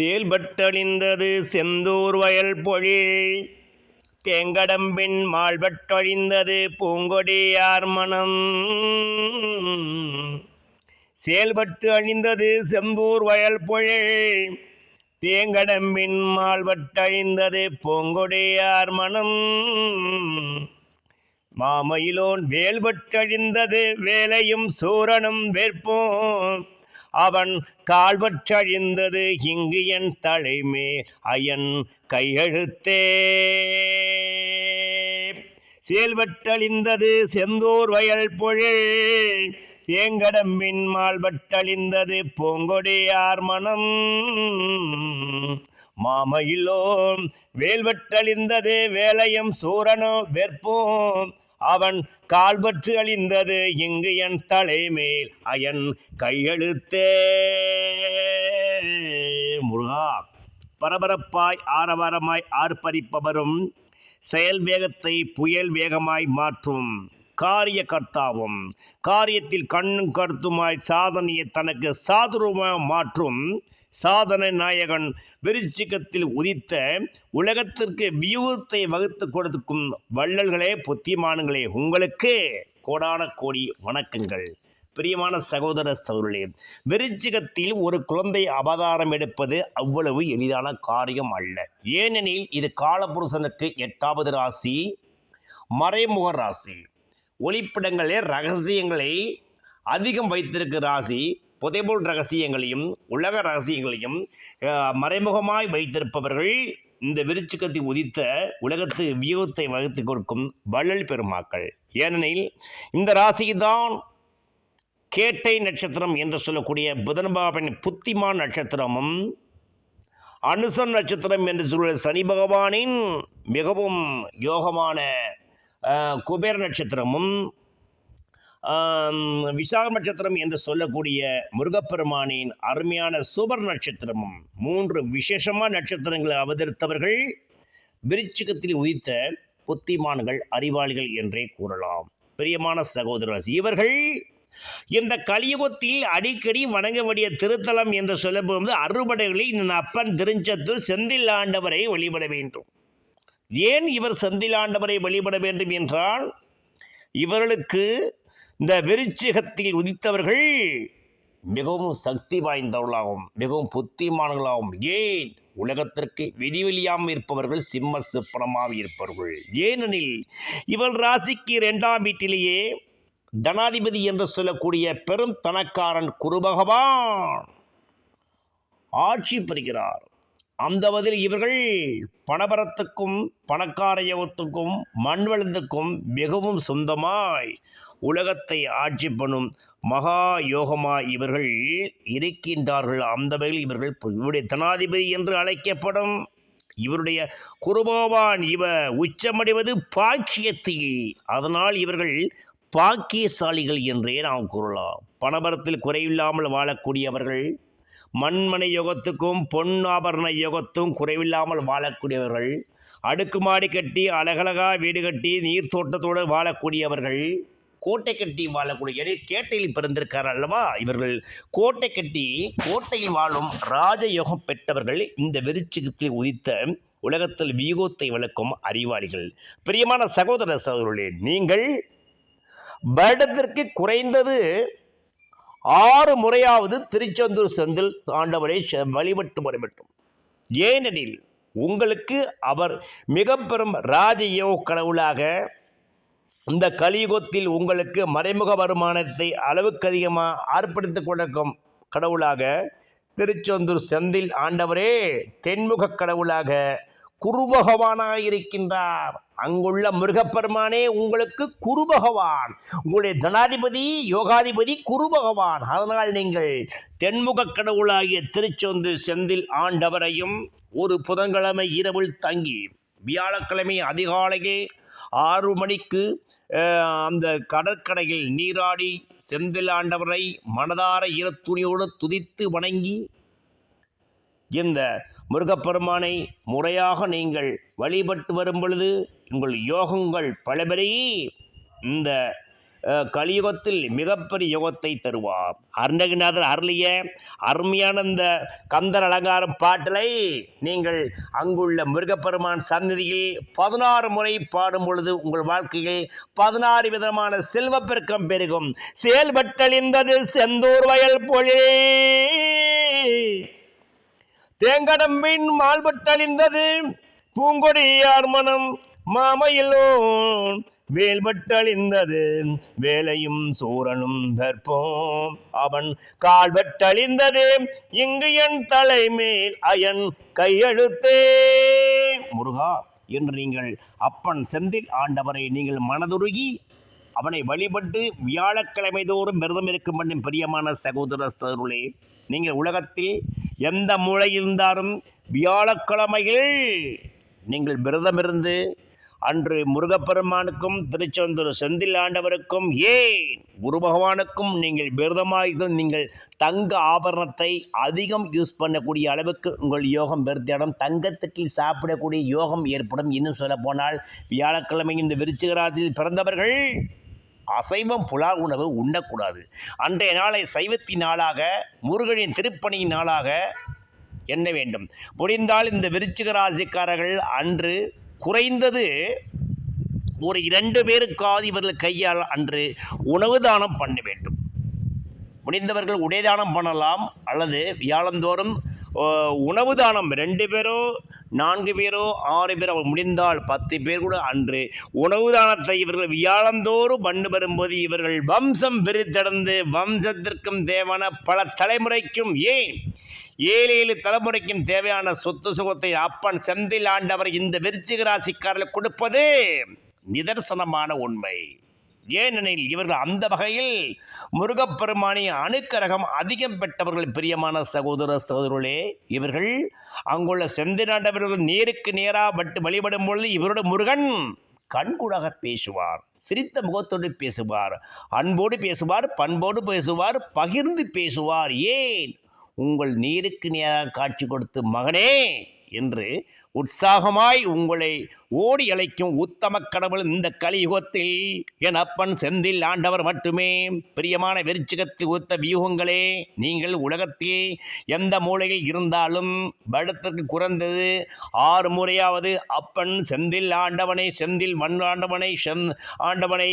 செயல்பட்டழிந்தது செந்தூர் வயல் பொழில். தேங்கடம்பின் மால்பட்டொழிந்தது பூங்கொடியார் மனம். செயல்பட்டு அழிந்தது செம்பூர் வயல் பொழில். தேங்கடம்பின் மால்பட்டழிந்தது பூங்கொடியார் மனம். மாமயிலோன் வேல்பட்டழிந்தது வேலையும் சூரனும் வேற்போம். அவன் கால்வற்றழிந்தது இங்கு என் தலைமே. அயன் கையெழுத்தே. செயல்பட்டழிந்தது செந்தூர் வயல் பொழில். தேங்கடம்பின் மால்பட்டழிந்தது பூங்கொடியார் மனம். மாமயிலோம் வேல்வட்டழிந்தது வேலையும் சூரனோ வெற்போம். அவன் கால்பற்று அழிந்தது இங்கு என் தலைமேல் அயன் கையெழுத்தே. முருகா பரபரப்பாய் ஆரவாரமாய் ஆர்ப்பரிப்பவரும் செயல் வேகத்தை புயல் வேகமாய் மாற்றும். காரிய கர்த்தாவும் காரியத்தில் கண்ணும் கருத்துமாய் சாதனையை தனக்கு சாதுரமாக மாற்றும் சாதனை நாயகன் விருச்சிகத்தில் உதித்த உலகத்திற்கு வியூகத்தை வகுத்து கொடுக்கும் வள்ளல்களே புத்திமானங்களே உங்களுக்கு கோடான கோடி வணக்கங்கள். பிரியமான சகோதர சகோதரே விருச்சிகத்தில் ஒரு குழந்தை அவதாரம் எடுப்பது அவ்வளவு எளிதான காரியம் அல்ல. ஏனெனில் இது காலபுருஷனுக்கு எட்டாவது ராசி மறைமுக ராசி. ஒளிப்பிடங்களே ரகசியங்களை அதிகம் வைத்திருக்கிற ராசி புதைபோல் ரகசியங்களையும் உலக ரகசியங்களையும் மறைமுகமாய் வைத்திருப்பவர்கள் இந்த விருச்சிக்கத்தை உதித்த உலகத்து வியூகத்தை வகுத்து கொடுக்கும் வள்ளல் பெருமாக்கள். ஏனெனில் இந்த ராசிதான் கேட்டை நட்சத்திரம் என்று சொல்லக்கூடிய புதன்பாபின் புத்திமான் நட்சத்திரமும் அனுசன் நட்சத்திரம் என்று சொல்ல சனி பகவானின் மிகவும் யோகமான குபேர நட்சத்திரமும் விசாக நட்சத்திரம் என்று சொல்லக்கூடிய முருகப்பெருமானின் அருமையான சுபர் நட்சத்திரமும் மூன்று விசேஷமான நட்சத்திரங்களை அவதரித்தவர்கள் விருச்சிகத்தில் உதித்த புத்திமான்கள் அறிவாளிகள் என்றே கூறலாம். பிரியமான சகோதரர் இவர்கள் இந்த கலியுகத்தில் அடிக்கடி வணங்க வேண்டிய திருத்தலம் என்று சொல்லப்படுவது அறுபடைகளில் அப்பன் திருச்சத்தூர் செந்தில் ஆண்டவரை வழிபட வேண்டும். ஏன் இவர் செந்திலாண்டவரை வழிபட வேண்டும் என்றால் இவர்களுக்கு இந்த விருச்சிகத்தில் உதித்தவர்கள் மிகவும் சக்தி வாய்ந்தவர்களாகவும் மிகவும் புத்திமான்களாகவும் ஏன் உலகத்திற்கு வெளிவெளியாமல் இருப்பவர்கள் சிம்ம சிப்பனமாக இருப்பவர்கள். ஏனெனில் இவள் ராசிக்கு இரண்டாம் வீட்டிலேயே தனாதிபதி என்று சொல்லக்கூடிய பெரும் தனக்காரன் குரு பகவான் ஆட்சி பெறுகிறார் அந்த பதில் இவர்கள் பணபரத்துக்கும் பணக்கார யோகத்துக்கும் மண்வளத்துக்கும் மிகவும் சொந்தமாய் உலகத்தை ஆட்சி பண்ணும் மகா யோகமாய் இவர்கள் இருக்கின்றார்கள். அந்த வகையில் இவர்கள் இவருடைய தனாதிபதி என்று அழைக்கப்படும் இவருடைய குருபவான் இவ உச்சமடைவது பாக்கியத்தில். அதனால் இவர்கள் பாக்கியசாலிகள் என்றே நாம் கூறலாம். பணபரத்தில் குறைவில்லாமல் வாழக்கூடியவர்கள் மண்மனை யுகத்துக்கும் பொன் ஆபரண யுகத்தும் குறைவில்லாமல் வாழக்கூடியவர்கள். அடுக்குமாடி கட்டி அழகழகா வீடு கட்டி நீர் தோட்டத்தோடு வாழக்கூடியவர்கள். கோட்டை கட்டி வாழக்கூடிய எனவே கேட்டையில் பிறந்திருக்கார் அல்லவா இவர்கள்? கோட்டை கட்டி கோட்டையில் வாழும் ராஜயோகம் பெற்றவர்கள் இந்த விருச்சிகத்தில் உதித்த உலகத்தில் வியூகத்தை விளக்கும் அறிவாளிகள். பிரியமான சகோதர சகோதரர்களே நீங்கள் வருடத்திற்கு குறைந்தது ஆறு முறையாவது திருச்செந்தூர் செந்தில் ஆண்டவரை வழிபட்டு வரப்பட்டும் ஏனெனில் உங்களுக்கு அவர் மிக பெரும் ராஜயோக கடவுளாக இந்த கலியுகத்தில் உங்களுக்கு மறைமுக வருமானத்தை அளவுக்கு அதிகமாக ஆர்ப்பரித்துக் கொடுக்கும் கடவுளாக திருச்செந்தூர் செந்தில் ஆண்டவரே தென்முக கடவுளாக குருபகவானாக இருக்கின்றார் அங்குள்ள முருகப்பெருமானே உங்களுக்கு குருபகவான். உங்களுடைய தனாதிபதி யோகாதிபதி குருபகவான். அதனால் நீங்கள் தென்முக கடவுளாகிய திருச்சொந்து செந்தில் ஆண்டவரையும் ஒரு புதன்கிழமை இரவில் தங்கி வியாழக்கிழமை அதிகாலையே ஆறு மணிக்கு அந்த கடற்கரையில் நீராடி செந்தில் ஆண்டவரை மனதார ஈரத்துணியோடு துதித்து வணங்கி இந்த முருகப்பெருமானை முறையாக நீங்கள் வழிபட்டு வரும் பொழுது உங்கள் யோகங்கள் பலபெருகி இந்த கலியுகத்தில் மிகப்பெரிய யுகத்தை தருவார். அருணகிநாதர் அருளிய அருமையான இந்த கந்தர் அலங்காரம் பாட்டலை நீங்கள் அங்குள்ள முருகப்பெருமான் சந்நிதியில் பதினாறு முறை பாடும் பொழுது உங்கள் வாழ்க்கையில் பதினாறு விதமான செல்வப்பெருக்கம் பெருகும். செயல்பட்டழிந்தது செந்தூர் வயல் பொழில். தேங்கடம்பின் மால்பட்டழிந்தது பூங்கொடியார் மனம் மாமையிலோ வேல்பட்டழிந்தது வேலையும் சூரனும் தற்போம். அவன் கால்பட்டழிந்தது இங்கு என் தலைமேல் அயன் கையெழுத்தே. முருகா என்று நீங்கள் அப்பன் செந்தில் ஆண்டவரை நீங்கள் மனதுருகி அவனை வழிபட்டு வியாழக்கிழமை தோறும் விரதம் இருக்கும் பண்ணும் பிரியமான சகோதர சருளே நீங்கள் உலகத்தில் எந்த மூளை இருந்தாலும் வியாழக்கிழமையில் நீங்கள் விரதம் இருந்து அன்று முருகப்பெருமானுக்கும் திருச்செந்தூர் செந்தில் ஆண்டவருக்கும் ஏன் குரு பகவானுக்கும் நீங்கள் விரதமாக நீங்கள் தங்க ஆபரணத்தை அதிகம் யூஸ் பண்ணக்கூடிய அளவுக்கு உங்கள் யோகம் பெருத்திடம் தங்கத்துக்கு சாப்பிடக்கூடிய யோகம் ஏற்படும். இன்னும் சொல்ல போனால் வியாழக்கிழமை இந்த விருச்சிகராத்தில் பிறந்தவர்கள் அசைவம் புலால் உணவு உண்ணக்கூடாது. அன்றைய நாளை சைவத்தின் நாளாக முருகனின் திருப்பணியின் நாளாக எண்ண வேண்டும். முடிந்தால் இந்த விருச்சிக ராசிக்காரர்கள் அன்று குறைந்தது ஒரு இரண்டு பேருக்காவது இவர்கள் கையால் அன்று உணவு தானம் பண்ண வேண்டும். முடிந்தவர்கள் உடைதானம் பண்ணலாம் அல்லது வியாழந்தோறும் உணவு தானம் ரெண்டு பேரோ நான்கு பேரோ ஆறு பேரோ முடிந்தால் பத்து பேர் கூட அன்று உணவு தானத்தை இவர்கள் வியாழந்தோறும் பண்ணு வரும்போது இவர்கள் வம்சம் விரித்தடைந்து வம்சத்திற்கும் தேவையான பல தலைமுறைக்கும் ஏன்? ஏழு ஏழு தலைமுறைக்கும் தேவையான சொத்து சுகத்தை அப்பன் செந்தில் ஆண்டவர் இந்த விருச்சிக ராசிக்காரர்களுக்கு கொடுப்பது. நிதர்சனமான உண்மை. ஏனெனில் இவர்கள் அந்த வகையில் முருகப்பெருமானின் அணுக்கரகம் அதிகம் பெற்றவர்கள் பிரியமான சகோதர சகோதரர்களே இவர்கள் அங்குள்ள செந்தினாண்டவர்கள் நேருக்கு நேராக பட்டு வழிபடும் பொழுது இவரோட முருகன் கண்கூடாக பேசுவார் சிரித்த முகத்தோடு பேசுவார் அன்போடு பேசுவார் பண்போடு பேசுவார் பகிர்ந்து பேசுவார். ஏன்? உங்கள் நீருக்கு நேராக காட்சி கொடுத்து மகனே என்று உற்சாகமாய் உங்களை ஓடி அழைக்கும் உத்தம கடவுள் இந்த கலியுகத்தில் என் அப்பன் செந்தில் ஆண்டவர் மட்டுமே. பிரியமான வெறிச்சிகத்து ஒத்த வியூகங்களே நீங்கள் உலகத்தில் எந்த மூலையில் இருந்தாலும் வருடத்திற்கு குறைந்தது ஆறு முறையாவது அப்பன் செந்தில் ஆண்டவனை செந்தில் மண் ஆண்டவனை செந் ஆண்டவனை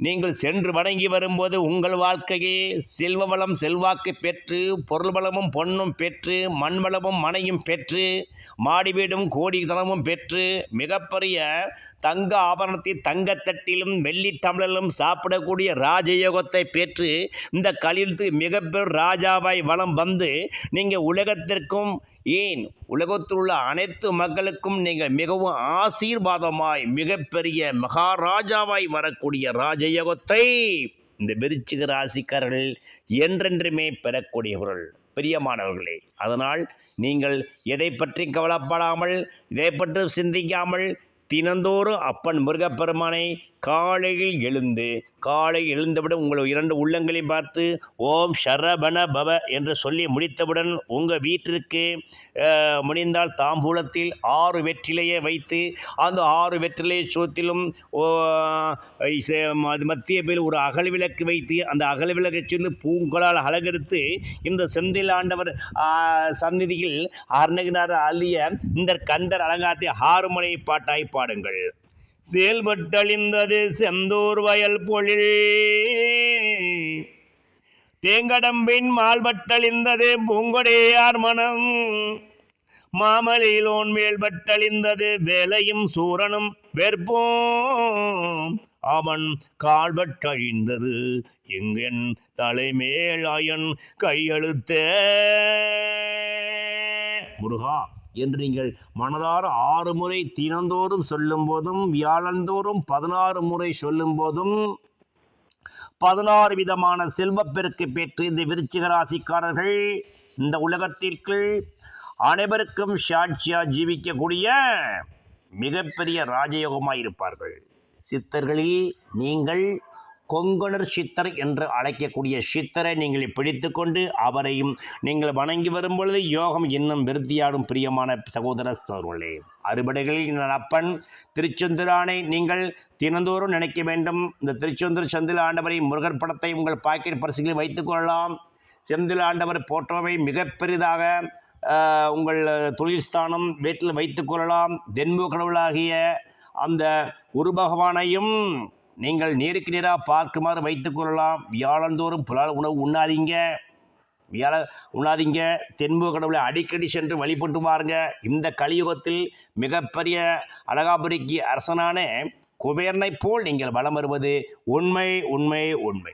நீங்கள் சென்று வணங்கி வரும்போது உங்கள் வாழ்க்கையே செல்வ வளம் செல்வாக்கு பெற்று பொருள் வளமும் பொன்னும் பெற்று மண் வளமும் மனையும் பெற்று மாடி வீடும் கோடி தனமும் பெற்று மிகப்பெரிய தங்க ஆபரணத்தை தங்கத்தட்டிலும் வெள்ளி தமிழிலும் சாப்பிடக்கூடிய ராஜயோகத்தை பெற்று இந்த கலியத்து மிகப்பெரும் ராஜாவாய் வளம் வந்து நீங்கள் உலகத்திற்கும் ஏன்? உலகத்தில் உள்ள அனைத்து மக்களுக்கும் நீங்கள் மிகவும் ஆசீர்வாதமாய் மிகப்பெரிய மகாராஜாவாய் வரக்கூடிய ராஜயோகத்தை இந்த விருச்சிக ராசிக்காரர்கள் என்றென்றுமே பெறக்கூடியவர்கள். பிரியமானவர்களே அதனால் நீங்கள் எதை பற்றி கவலைப்படாமல் இதை பற்றி சிந்திக்காமல் தினந்தோறும் அப்பன் முருகப்பெருமானை காலையில் எழுந்து காலை எழுந்தவுடன் உங்கள் இரண்டு உள்ளங்களை பார்த்து ஓம் ஷரபண பவ என்று சொல்லி முடித்தவுடன் உங்கள் வீட்டிற்கு முடிந்தால் தாம்பூலத்தில் ஆறு வெற்றிலையை வைத்து அந்த ஆறு வெற்றிலையை சூத்திலும் ஓ, அது மத்திய பேர் ஒரு அகல் விளக்கு வைத்து அந்த அகல் விளக்கை சென்று பூங்களால் அலங்கரித்து இந்த செந்தில் ஆண்டவர் சந்நிதியில் அருணகினார் அழிய இந்த கந்தர் அலங்காரத்தை ஆறுமனை பாட்டாய் பாடுங்கள். செயல்பட்டழிந்தது செந்தூர் வயல் பொழில். தேங்கடம்பின் மால்பட்டழிந்தது பூங்கொடையார் மனம். மாமலையிலோன் மேல்பட்டழிந்தது வேலையும் சூரனும் வெற்போம். அவன் கால்பட்டழிந்தது எங்கென் தலைமேலாயன் கையெழுத்தே. முருகா. என்று நீங்கள் மனதார ஆறு முறை தினந்தோறும் சொல்லும் போதும் வியாழந்தோறும் பதினாறு முறை சொல்லும் போதும் பதினாறு விதமான செல்வப்பெருக்கு பெற்று இந்த விருச்சிக ராசிக்காரர்கள் இந்த உலகத்திற்கு அனைவருக்கும் சாட்சியா ஜீவிக்கக்கூடிய மிகப்பெரிய ராஜயோகமாக இருப்பார்கள் சித்தர்களில் நீங்கள் கொங்கணர் சித்தர் என்று அழைக்கக்கூடிய சித்தரை நீங்கள் பிடித்து கொண்டு அவரையும் நீங்கள் வணங்கி வரும்பொழுது யோகம் இன்னும் விருத்தியாடும் பிரியமான சகோதர சோர்களே அறுபடைகளில் நான் அப்பன் திருச்செந்தூரானை நீங்கள் தினந்தோறும் நினைக்க வேண்டும். இந்த திருச்செந்தூர் செந்தில் ஆண்டவரை முருகர் படத்தை உங்கள் பாக்கெட் பரிசுகளில் வைத்துக் கொள்ளலாம். செந்தில் ஆண்டவர் போற்றவை மிக பெரிதாக உங்கள் தொழில் ஸ்தானம் வீட்டில் வைத்துக் கொள்ளலாம். தென்முக கடவுளாகிய அந்த குரு பகவானையும் நீங்கள் நேருக்கு நேராக பார்க்குமாறு வைத்துக்கொள்ளலாம் வியாழந்தோறும் புலால் உணவு உண்ணாதீங்க. வியாழ உண்ணாதீங்க. தென்முக கடவுளை அடிக்கடி சென்று வழிபட்டு பாருங்க இந்த கலியுகத்தில் மிகப்பெரிய அழகாபுரிக்கு அரசனான குபேரனைப் போல் நீங்கள் வலம் வருவது உண்மை உண்மை உண்மை.